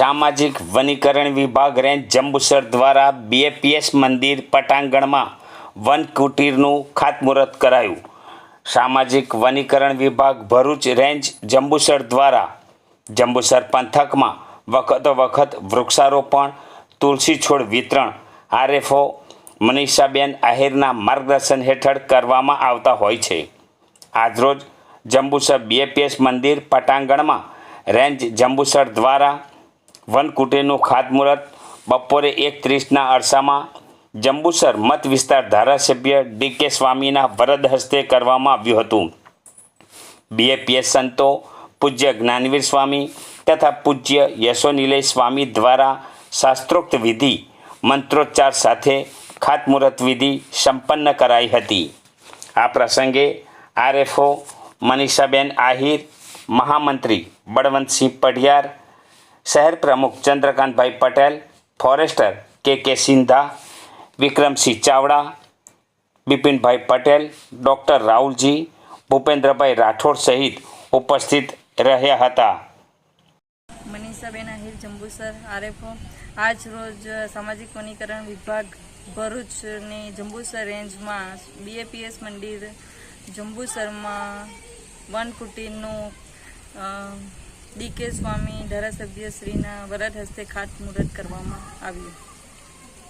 સામાજિક વનીકરણ વિભાગ રેન્જ જંબુસર દ્વારા બીએપીએસ મંદિર પટાંગણમાં વન કુટીરનું ખાતમુહૂર્ત કરાયું. સામાજિક વનીકરણ વિભાગ ભરૂચ રેન્જ જંબુસર દ્વારા જંબુસર પંથકમાં વખતો વખત વૃક્ષારોપણ, તુલસી છોડ વિતરણ, આરએફઓ મનીષાબેન આહિરના માર્ગદર્શન હેઠળ કરવામાં આવતા હોય છે. આજરોજ જંબુસર બીએપીએસ મંદિર પટાંગણમાં રેન્જ જંબુસર દ્વારા વનકુટીરનું ખાતમુહૂર્ત બપોરે એક ત્રીસના અરસામાં જંબુસર મત વિસ્તાર ધારાસભ્ય ડી કે સ્વામીના વરદ હસ્તે કરવામાં આવ્યું હતું. બીએપીએસ સંતો પૂજ્ય જ્ઞાનવીર સ્વામી તથા પૂજ્ય યશોનિલય સ્વામી દ્વારા શાસ્ત્રોક્ત વિધિ, મંત્રોચ્ચાર સાથે ખાતમુહૂર્ત વિધિ સંપન્ન કરાઈ હતી. આ પ્રસંગે આરએફઓ મનીષાબેન આહિર, મહામંત્રી બળવંતસિંહ પઢિયાર શહેર પ્રમુખ Chandrakantbhai Patel, forester K K Sindha, Vikramsinh Chavda, Bipinbhai Patel, doctor Rahulji, Bhupendrabhai Rathod સહિત ઉપસ્થિત રહ્યા હતા. મનીષાબેન આહિર જંબુસર આરએફઓ. આજ રોજ સામાજિક વનીકરણ વિભાગ ભરૂચની જંબુસર રેન્જમાં બીએપીએસ મંદિર જંબુસરમાં વન કુટીરનું ડી કે સ્વામી ધારાસભ્ય શ્રીના વરદ હસ્તે ખાતમુહૂર્ત કરવામાં આવ્યું.